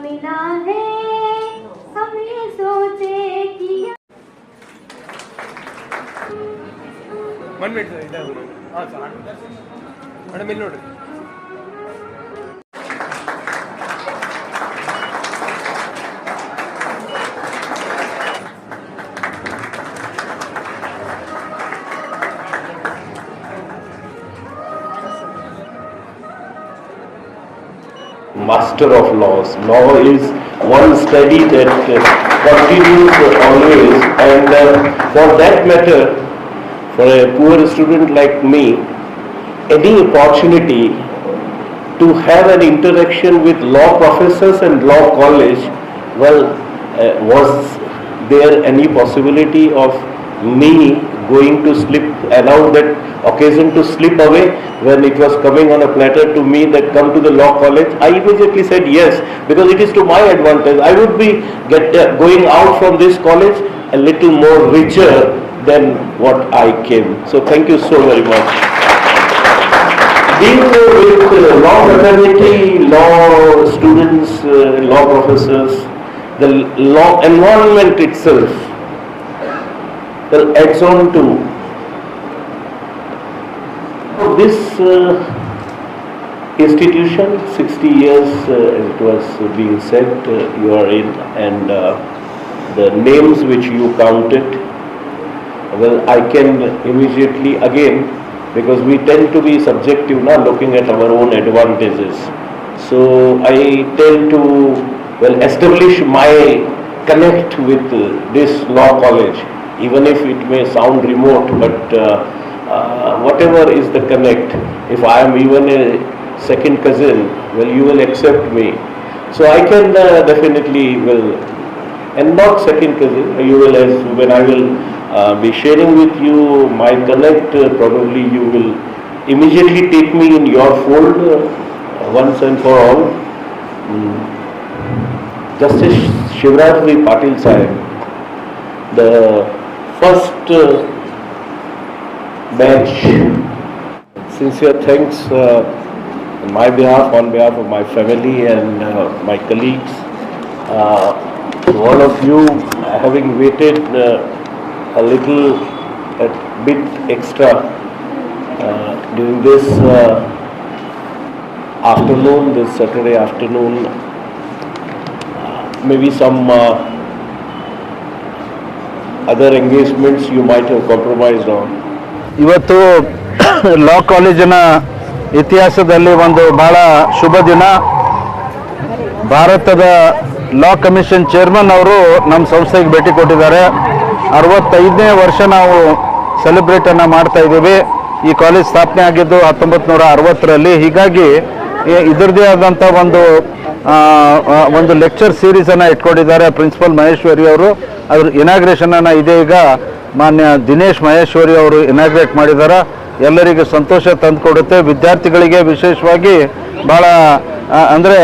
मिला है हमने सोचे किया ಒನ್ ಮಿನಿಟ್ ಸರ್ ಇದೆ ಹಾಂ ಸರ್ ಮೇಡಮ್ ಇಲ್ಲಿ ನೋಡ್ರಿ master of laws. Law is one study that uh, continues always and uh, for that matter, for a poor student like me, any opportunity to have an interaction with law professors and law college, well, uh, was there any possibility of me going to slip, allow that occasion to slip away when it was coming on a platter to me that come to the law college? I immediately said yes, because it is to my advantage. I would be get, uh, going out from this college a little more richer than what I came. So thank you so very much being with uh, law fraternity, law students, uh, law professors, the law environment itself will adds on to this uh, institution, 60 years uh, as it was being said, uh, you are in and uh, the names which you counted, well, I can immediately again, because we tend to be subjective now, looking at our own advantages. So I tend to, well, establish my connect with uh, this law college, even if it may sound remote, but uh, uh, whatever is the connect, if I am even a second cousin, well, you will accept me. So I can uh, definitely will and not second cousin, you will, as when I will uh, be sharing with you my connect, probably you will immediately take me in your fold uh, once and for all. Mm. Justice Shivraj. Patil Sahib, the first uh, bench, sincere thanks uh, on my behalf, on behalf of my family and uh, my colleagues. Uh, to all of you, having waited uh, a little, a bit extra uh, during this afternoon, this Saturday afternoon, maybe some uh, engagements you might have compromised on. ಇವತ್ತು ಲಾ ಕಾಲೇಜಿನ ಇತಿಹಾಸದಲ್ಲಿ ಒಂದು ಬಹಳ ಶುಭ ದಿನ. ಭಾರತದ ಲಾ commission chairman ಅವರು ನಮ್ಮ ಸಂಸ್ಥೆಗೆ ಭೇಟಿ ಕೊಟ್ಟಿದ್ದಾರೆ. ಅರವತ್ತೈದನೇ ವರ್ಷ ನಾವು ಸೆಲೆಬ್ರೇಟನ್ನು ಮಾಡ್ತಾ ಇದ್ದೀವಿ. ಈ ಕಾಲೇಜ್ ಸ್ಥಾಪನೆ ಆಗಿದ್ದು ಹತ್ತೊಂಬತ್ತು ನೂರ ಅರವತ್ತರಲ್ಲಿ. ಹೀಗಾಗಿ ಇದರದೇ ಆದಂಥ ಒಂದು ಒಂದು ಲೆಕ್ಚರ್ ಸೀರೀಸನ್ನು ಇಟ್ಕೊಂಡಿದ್ದಾರೆ ಪ್ರಿನ್ಸಿಪಲ್ ಮಹೇಶ್ವರಿ ಅವರು. ಅದ್ರ ಇನಾಗ್ರೇಷನನ್ನು ಇದೆ ಈಗ. ಮಾನ್ಯ ದಿನೇಶ್ ಮಹೇಶ್ವರಿ ಅವರು ಇನಾಗ್ರೇಟ್ ಮಾಡಿದ್ದಾರೆ ಎಲ್ಲರಿಗೂ ಸಂತೋಷ ತಂದುಕೊಡುತ್ತೆ ವಿದ್ಯಾರ್ಥಿಗಳಿಗೆ ವಿಶೇಷವಾಗಿ ಭಾಳ ಅಂದರೆ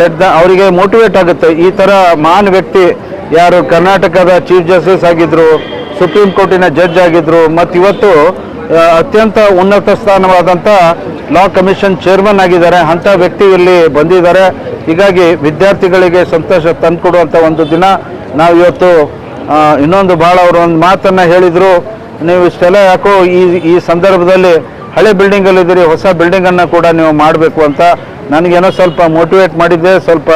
ಲೆಟ್ ಅವರಿಗೆ ಮೋಟಿವೇಟ್ ಆಗುತ್ತೆ. ಈ ಥರ ಮಹಾನ್ ವ್ಯಕ್ತಿ ಯಾರು ಕರ್ನಾಟಕದ ಚೀಫ್ ಜಸ್ಟಿಸ್ ಆಗಿದ್ರು, ಸುಪ್ರೀಂ ಕೋರ್ಟಿನ ಜಡ್ಜ್ ಆಗಿದ್ರು, ಮತ್ತು ಇವತ್ತು ಅತ್ಯಂತ ಉನ್ನತ ಸ್ಥಾನವಾದಂಥ ಲಾ ಕಮಿಷನ್ ಚೇರ್ಮನ್ ಆಗಿದ್ದಾರೆ. ಅಂಥ ವ್ಯಕ್ತಿ ಇಲ್ಲಿ ಬಂದಿದ್ದಾರೆ. ಹೀಗಾಗಿ ವಿದ್ಯಾರ್ಥಿಗಳಿಗೆ ಸಂತೋಷ ತಂದುಕೊಡುವಂಥ ಒಂದು ದಿನ. ನಾವು ಇವತ್ತು ಇನ್ನೊಂದು ಭಾಳ ಅವರು ಒಂದು ಮಾತನ್ನು ಹೇಳಿದರು. ನೀವು ಇಷ್ಟೆಲ್ಲ ಯಾಕೋ ಈ ಈ ಸಂದರ್ಭದಲ್ಲಿ ಹಳೆ ಬಿಲ್ಡಿಂಗಲ್ಲಿದ್ದೀರಿ, ಹೊಸ ಬಿಲ್ಡಿಂಗನ್ನು ಕೂಡ ನೀವು ಮಾಡಬೇಕು ಅಂತ. ನನಗೇನೋ ಸ್ವಲ್ಪ ಮೋಟಿವೇಟ್ ಮಾಡಿದ್ದೆ. ಸ್ವಲ್ಪ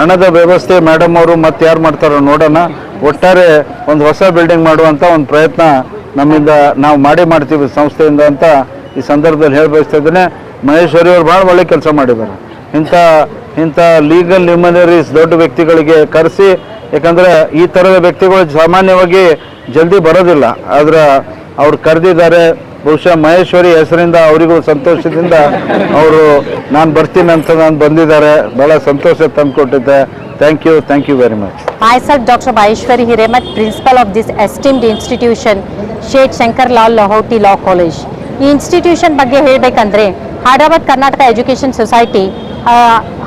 ಹಣದ ವ್ಯವಸ್ಥೆ ಮೇಡಮ್ ಅವರು ಮತ್ತೆ ಯಾರು ಮಾಡ್ತಾರೋ ನೋಡೋಣ. ಒಟ್ಟಾರೆ ಒಂದು ಹೊಸ ಬಿಲ್ಡಿಂಗ್ ಮಾಡುವಂಥ ಒಂದು ಪ್ರಯತ್ನ ನಮ್ಮಿಂದ ನಾವು ಮಾಡಿ ಮಾಡ್ತೀವಿ ಸಂಸ್ಥೆಯಿಂದ ಅಂತ ಈ ಸಂದರ್ಭದಲ್ಲಿ ಹೇಳಿ ಬಯಸ್ತಾ ಇದ್ದೇನೆ. ಮಹೇಶ್ವರಿ ಅವರು ಭಾಳ ಒಳ್ಳೆ ಕೆಲಸ ಮಾಡಿದ್ದಾರೆ. ಇಂಥ ಇಂಥ ಲೀಗಲ್ ಲ್ಯೂಮಿನರೀಸ್ ದೊಡ್ಡ ವ್ಯಕ್ತಿಗಳಿಗೆ ಕರೆಸಿ, ಯಾಕಂದರೆ ಈ ಥರದ ವ್ಯಕ್ತಿಗಳು ಸಾಮಾನ್ಯವಾಗಿ ಜಲ್ದಿ ಬರೋದಿಲ್ಲ. ಆದರೆ ಅವ್ರು ಕರೆದಿದ್ದಾರೆ. ಬಹುಶಃ ಮಹೇಶ್ವರಿ ಹೆಸರಿಂದ ಅವರಿಗೂ ಸಂತೋಷದಿಂದ ಅವರು, ನಾನು ಬರ್ತೀನಿ ಅಂತ ನಾನು ಬಂದಿದ್ದಾರೆ. ಭಾಳ ಸಂತೋಷ ತಂದುಕೊಟ್ಟಿದ್ದೆ. Thank you thank you very much Myself, Dr. Maheshwari Hiremat, principal of this esteemed institution, Seth Shankar Lal Lahoti law college ಈ ಇನ್ಸ್ಟಿಟ್ಯೂಷನ್ ಬಗ್ಗೆ ಹೇಳಬೇಕಂದ್ರೆ ಹೈದರಾಬಾದ್ ಕರ್ನಾಟಕ ಎಜುಕೇಷನ್ ಸೊಸೈಟಿ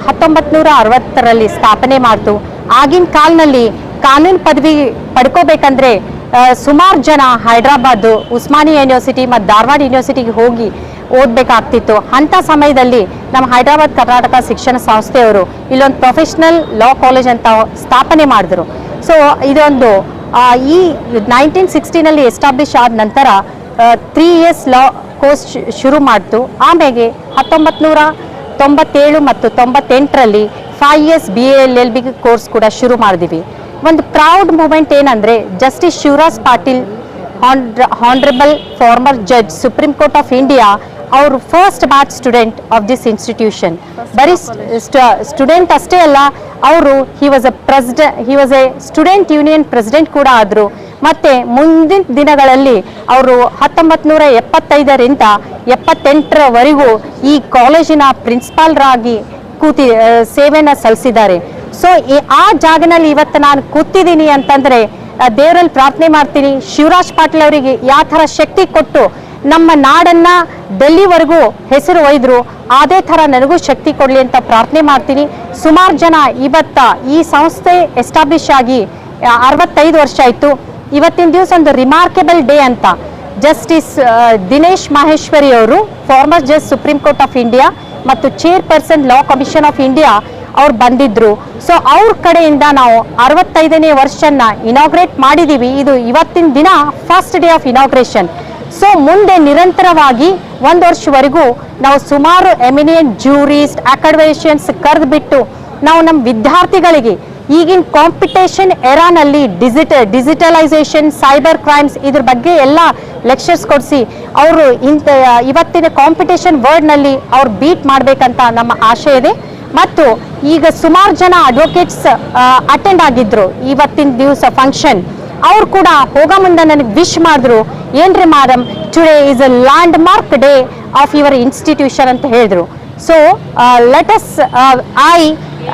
ಹತ್ತೊಂಬತ್ತು ನೂರ ಅರವತ್ತರಲ್ಲಿ ಸ್ಥಾಪನೆ ಮಾಡಿತು ಆಗಿನ ಕಾಲದಲ್ಲಿ ಕಾನೂನು ಪದವಿ ಪಡ್ಕೋಬೇಕಂದ್ರೆ ಸುಮಾರು ಜನ ಹೈದರಾಬಾದ್ ಉಸ್ಮಾನಿ ಯೂನಿವರ್ಸಿಟಿ ಮತ್ತು ಧಾರವಾಡ ಯೂನಿವರ್ಸಿಟಿಗೆ ಹೋಗಿ ಓದಬೇಕಾಗ್ತಿತ್ತು. ಅಂಥ ಸಮಯದಲ್ಲಿ ನಮ್ಮ ಹೈದರಾಬಾದ್ ಕರ್ನಾಟಕ ಶಿಕ್ಷಣ ಸಂಸ್ಥೆಯವರು ಇಲ್ಲೊಂದು ಪ್ರೊಫೆಷ್ನಲ್ ಲಾ ಕಾಲೇಜ್ ಅಂತ ಸ್ಥಾಪನೆ ಮಾಡಿದ್ರು. ಸೊ ಇದೊಂದು ಈ ನೈನ್ಟೀನ್ ಸಿಕ್ಸ್ಟಿನಲ್ಲಿ ಎಸ್ಟಾಬ್ಲಿಷ್ ಆದ ನಂತರ ತ್ರೀ ಇಯರ್ಸ್ ಲಾ ಕೋರ್ಸ್ ಶುರು ಮಾಡ್ತು. ಆಮೇಲೆ ಹತ್ತೊಂಬತ್ತು ನೂರ ತೊಂಬತ್ತೇಳು ಮತ್ತು ತೊಂಬತ್ತೆಂಟರಲ್ಲಿ five years B L L B course ಕೂಡ ಶುರು ಮಾಡಿದ್ವಿ. ಒಂದು ಪ್ರೌಡ್ ಮೂಮೆಂಟ್ ಏನಂದರೆ justice Shivraj Patil honourable former judge supreme court of India ಅವರು first batch student of this institution ಬರೀ ಸ್ಟೂಡೆಂಟ್ ಅಷ್ಟೇ ಅಲ್ಲ ಅವರು he was a president he was a student union president ಕೂಡ ಆದರು. ಮತ್ತು ಮುಂದಿನ ದಿನಗಳಲ್ಲಿ ಅವರು ಹತ್ತೊಂಬತ್ತು ನೂರ ಎಪ್ಪತ್ತೈದರಿಂದ ಎಪ್ಪತ್ತೆಂಟರವರೆಗೂ ಈ ಕಾಲೇಜಿನ ಪ್ರಿನ್ಸಿಪಾಲ್ರಾಗಿ ಕೂತಿ ಸೇವೆಯನ್ನು ಸಲ್ಲಿಸಿದ್ದಾರೆ. ಸೊ ಆ ಜಾಗನಲ್ಲಿ ಇವತ್ತು ನಾನು ಕೂತಿದ್ದೀನಿ ಅಂತಂದರೆ ದೇವರಲ್ಲಿ ಪ್ರಾರ್ಥನೆ ಮಾಡ್ತೀನಿ. ಶಿವರಾಜ್ ಪಾಟೀಲ್ ಅವರಿಗೆ ಯಾವ ಥರ ಶಕ್ತಿ ಕೊಟ್ಟು ನಮ್ಮ ನಾಡನ್ನ ಡೆಲ್ಲಿವರೆಗೂ ಹೆಸರು ಒಯ್ದರು. ಅದೇ ಥರ ನನಗೂ ಶಕ್ತಿ ಕೊಡಲಿ ಅಂತ ಪ್ರಾರ್ಥನೆ ಮಾಡ್ತೀನಿ. ಸುಮಾರು ಜನ ಇವತ್ತ ಈ ಸಂಸ್ಥೆ ಎಸ್ಟಾಬ್ಲಿಷ್ ಆಗಿ ಅರವತ್ತೈದು ವರ್ಷ ಆಯಿತು. ಇವತ್ತಿನ ದಿವಸ ಒಂದು ರಿಮಾರ್ಕೆಬಲ್ ಡೇ ಅಂತ. ಜಸ್ಟಿಸ್ ದಿನೇಶ್ ಮಹೇಶ್ವರಿ ಅವರು former justice supreme court of India ಮತ್ತು chairperson law commission of India ಅವ್ರು ಬಂದಿದ್ರು. ಸೊ, ಅವ್ರ ಕಡೆಯಿಂದ ನಾವು ಅರವತ್ತೈದನೇ ವರ್ಷನ ಇನಾಗ್ರೇಟ್ ಮಾಡಿದ್ದೀವಿ ಇದು ಇವತ್ತಿನ ದಿನ first day of inauguration so ಮುಂದೆ ನಿರಂತರವಾಗಿ ಒಂದು ವರ್ಷವರೆಗೂ ನಾವು ಸುಮಾರು ಎಮಿನಿಯಂಟ್ ಜ್ಯೂರಿಸ್ಟ್ ಅಕಾಡೆಮಿಷಿಯನ್ಸ್ ಕರೆದುಬಿಟ್ಟು ನಾವು ನಮ್ಮ ವಿದ್ಯಾರ್ಥಿಗಳಿಗೆ ಈಗಿನ ಕಾಂಪಿಟೇಷನ್ ಎರಾನಲ್ಲಿ ಡಿಜಿಟಲ್ ಡಿಜಿಟಲೈಸೇಷನ್ ಸೈಬರ್ ಕ್ರೈಮ್ಸ್ ಇದ್ರ ಬಗ್ಗೆ ಎಲ್ಲ ಲೆಕ್ಚರ್ಸ್ ಕೊಡಿಸಿ ಅವರು ಇಂಥ ಇವತ್ತಿನ ಕಾಂಪಿಟೇಷನ್ ವರ್ಡ್ನಲ್ಲಿ ಅವ್ರು ಬೀಟ್ ಮಾಡಬೇಕಂತ ನಮ್ಮ ಆಶೆ ಇದೆ. ಮತ್ತು ಈಗ ಸುಮಾರು ಜನ ಅಡ್ವೊಕೇಟ್ಸ್ ಅಟೆಂಡ್ ಆಗಿದ್ರು ಇವತ್ತಿನ ದಿವಸ ಫಂಕ್ಷನ್ ಅವ್ರು ಕೂಡ ಹೋಗೋ ಮುಂದೆ ನನಗೆ ವಿಶ್ ಮಾಡಿದ್ರು, ಏನ್ರಿ madam today is a landmark day of your institution ಅಂತ ಹೇಳಿದ್ರು. So let's I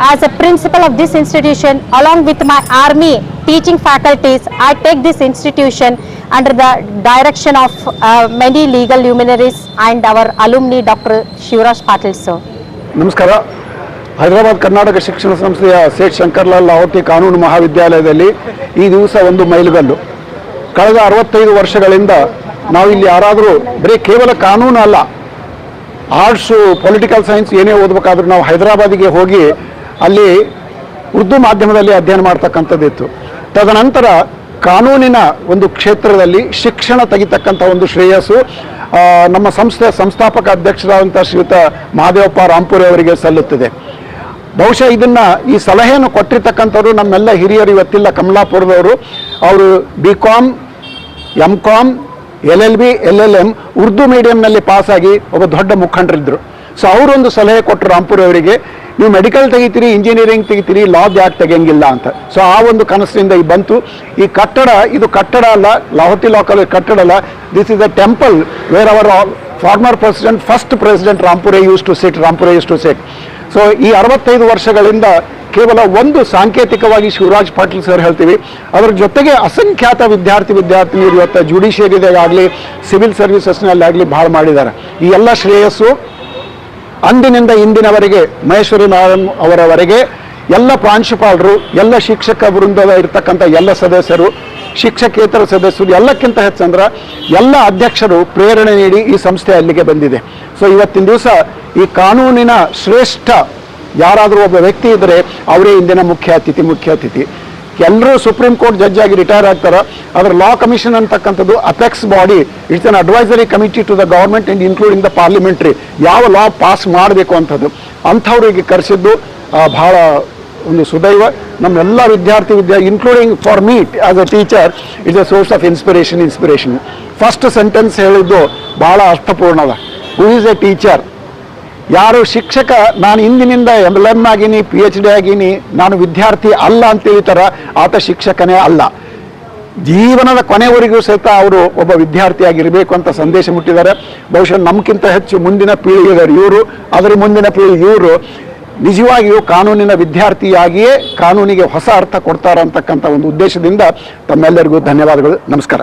as a principal of this institution along with my army teaching faculties I take this institution under the direction of many legal legal and our alumni doctor Shivraj Patil sir ನಮಸ್ಕಾರ. ಹೈದರಾಬಾದ್ ಕರ್ನಾಟಕ ಶಿಕ್ಷಣ ಸಂಸ್ಥೆಯ ಸೇಠ್ ಶಂಕರ್ಲಾಲ್ ಲಾಹೋಟಿ ಕಾನೂನು ಮಹಾವಿದ್ಯಾಲಯದಲ್ಲಿ ಈ ದಿವಸ ಒಂದು ಮೈಲುಗಲ್ಲು. ಕಳೆದ ಅರವತ್ತೈದು ವರ್ಷಗಳಿಂದ ನಾವು ಇಲ್ಲಿ ಯಾರಾದರೂ ಬರೀ ಕೇವಲ ಕಾನೂನು ಅಲ್ಲ, ಆರ್ಟ್ಸು ಪೊಲಿಟಿಕಲ್ ಸೈನ್ಸ್ ಏನೇ ಓದಬೇಕಾದ್ರೂ ನಾವು ಹೈದರಾಬಾದಿಗೆ ಹೋಗಿ ಅಲ್ಲಿ ಉರ್ದು ಮಾಧ್ಯಮದಲ್ಲಿ ಅಧ್ಯಯನ ಮಾಡ್ತಕ್ಕಂಥದ್ದಿತ್ತು ತದನಂತರ ಕಾನೂನಿನ ಒಂದು ಕ್ಷೇತ್ರದಲ್ಲಿ ಶಿಕ್ಷಣ ತೆಗಿತಕ್ಕಂಥ ಒಂದು ಶ್ರೇಯಸ್ಸು ನಮ್ಮ ಸಂಸ್ಥೆಯ ಸಂಸ್ಥಾಪಕ ಅಧ್ಯಕ್ಷರಾದಂಥ ಶ್ರೀಯುತ ಮಹಾದೇವಪ್ಪ ರಾಂಪುರಿ ಅವರಿಗೆ ಸಲ್ಲುತ್ತದೆ. ಬಹುಶಃ ಇದನ್ನ ಈ ಸಲಹೆಯನ್ನು ಕೊಟ್ಟಿರ್ತಕ್ಕಂಥವ್ರು ನಮ್ಮೆಲ್ಲ ಹಿರಿಯರು ಇವತ್ತಿಲ್ಲ, ಕಮಲಾಪುರದವರು. ಅವರು B com M com L L B L L M Urdu ಮೀಡಿಯಂನಲ್ಲಿ ಪಾಸಾಗಿ ಒಬ್ಬ ದೊಡ್ಡ ಮುಖಂಡರಿದ್ದರು ಸೊ ಅವರೊಂದು ಸಲಹೆ ಕೊಟ್ಟರು ರಾಂಪುರ್ ಅವರಿಗೆ, ನೀವು ಮೆಡಿಕಲ್ ತೆಗಿತೀರಿ ಇಂಜಿನಿಯರಿಂಗ್ ತೆಗಿತೀರಿ ಲಾಬ್ ಯಾಕೆ ತೆಗಿಯಂಗಿಲ್ಲ ಅಂತ. ಸೊ ಆ ಒಂದು ಕನಸಿನಿಂದ ಈ ಬಂತು. ಈ ಕಟ್ಟಡ, ಇದು ಕಟ್ಟಡ ಅಲ್ಲ ಲಾಹೋತಿ ಲಾಕಲ್ ಕಟ್ಟಡ ಅಲ್ಲ this is a temple where our former president first president Rampure used to sit Rampure used to sit so ಈ ಅರವತ್ತೈದು ವರ್ಷಗಳಿಂದ ಕೇವಲ ಒಂದು ಸಾಂಕೇತಿಕವಾಗಿ ಶಿವರಾಜ್ ಪಾಟೀಲ್ ಸರ್ ಹೇಳ್ತೀವಿ. ಅದರ ಜೊತೆಗೆ ಅಸಂಖ್ಯಾತ ವಿದ್ಯಾರ್ಥಿ ವಿದ್ಯಾರ್ಥಿನಿಯರು ಇವತ್ತು ಜುಡಿಷಿಯರಿದಾಗಲಿ ಸಿವಿಲ್ ಸರ್ವಿಸಸ್ನಲ್ಲಾಗಲಿ ಭಾಳ ಮಾಡಿದ್ದಾರೆ. ಈ ಎಲ್ಲ ಶ್ರೇಯಸ್ಸು ಅಂದಿನಿಂದ ಇಂದಿನವರೆಗೆ ಮಹೇಶ್ವರಿ ನಾರಾಯಣ್ ಅವರವರೆಗೆ ಎಲ್ಲ ಪ್ರಾಂಶುಪಾಲರು, ಎಲ್ಲ ಶಿಕ್ಷಕ ವೃಂದದ ಇರ್ತಕ್ಕಂಥ ಎಲ್ಲ ಸದಸ್ಯರು ಶಿಕ್ಷಕೇತರ ಸದಸ್ಯರು ಎಲ್ಲಕ್ಕಿಂತ ಹೆಚ್ಚಂದ್ರೆ ಎಲ್ಲ ಅಧ್ಯಕ್ಷರು ಪ್ರೇರಣೆ ನೀಡಿ ಈ ಸಂಸ್ಥೆ ಅಲ್ಲಿಗೆ ಬಂದಿದೆ. ಸೊ ಇವತ್ತಿನ ದಿವಸ ಈ ಕಾನೂನಿನ ಶ್ರೇಷ್ಠ ಯಾರಾದರೂ ಒಬ್ಬ ವ್ಯಕ್ತಿ ಇದ್ದರೆ ಅವರೇ ಇಂದಿನ ಮುಖ್ಯ ಅತಿಥಿ ಮುಖ್ಯ ಅತಿಥಿ. ಎಲ್ಲರೂ ಸುಪ್ರೀಂ ಕೋರ್ಟ್ ಜಡ್ಜ್ ಆಗಿ ರಿಟೈರ್ ಆಗ್ತಾರೆ. ಅದರ ಲಾ ಕಮಿಷನ್ ಅಂತಕ್ಕಂಥದ್ದು apex body it's an advisory committee to the government and including the parliamentary ಯಾವ ಲಾ ಪಾಸ್ ಮಾಡಬೇಕು ಅಂಥದ್ದು ಅಂಥವ್ರಿಗೆ ಕರೆಸಿದ್ದು ಭಾಳ ಒಂದು ಸುದೈವ. ನಮ್ಮೆಲ್ಲ ವಿದ್ಯಾರ್ಥಿ ವಿದ್ಯಾ including for me as a teacher is a source of inspiration inspiration first sentence ಹೇಳಿದ್ದು ಭಾಳ ಅರ್ಥಪೂರ್ಣದ. ಹೂ ಈಸ್ ಎ ಟೀಚರ್ ಯಾರು ಶಿಕ್ಷಕ? ನಾನು ಇಂದಿನಿಂದ ಎಂ ಎಲ್ ಎಂ ಆಗೀನಿ ಪಿ ಎಚ್ ಡಿ ಆಗೀನಿ, ನಾನು ವಿದ್ಯಾರ್ಥಿ ಅಲ್ಲ ಅಂತ ಹೇಳ್ತಾರ, ಆತ ಶಿಕ್ಷಕನೇ ಅಲ್ಲ. ಜೀವನದ ಕೊನೆವರೆಗೂ ಸಹಿತ ಅವರು ಒಬ್ಬ ವಿದ್ಯಾರ್ಥಿಯಾಗಿರಬೇಕು ಅಂತ ಸಂದೇಶ ಮುಟ್ಟಿದ್ದಾರೆ. ಬಹುಶಃ ನಮಗಿಂತ ಹೆಚ್ಚು ಮುಂದಿನ ಪೀಳಿಗೆದವರು ಇವರು. ಅದರ ಮುಂದಿನ ಪೀಳಿಗೆ ಇವರು. ನಿಜವಾಗಿಯೂ ಕಾನೂನಿನ ವಿದ್ಯಾರ್ಥಿಯಾಗಿಯೇ ಕಾನೂನಿಗೆ ಹೊಸ ಅರ್ಥ ಕೊಡ್ತಾರ ಅಂತಕ್ಕಂಥ ಒಂದು ಉದ್ದೇಶದಿಂದ ತಮ್ಮೆಲ್ಲರಿಗೂ ಧನ್ಯವಾದಗಳು. ನಮಸ್ಕಾರ.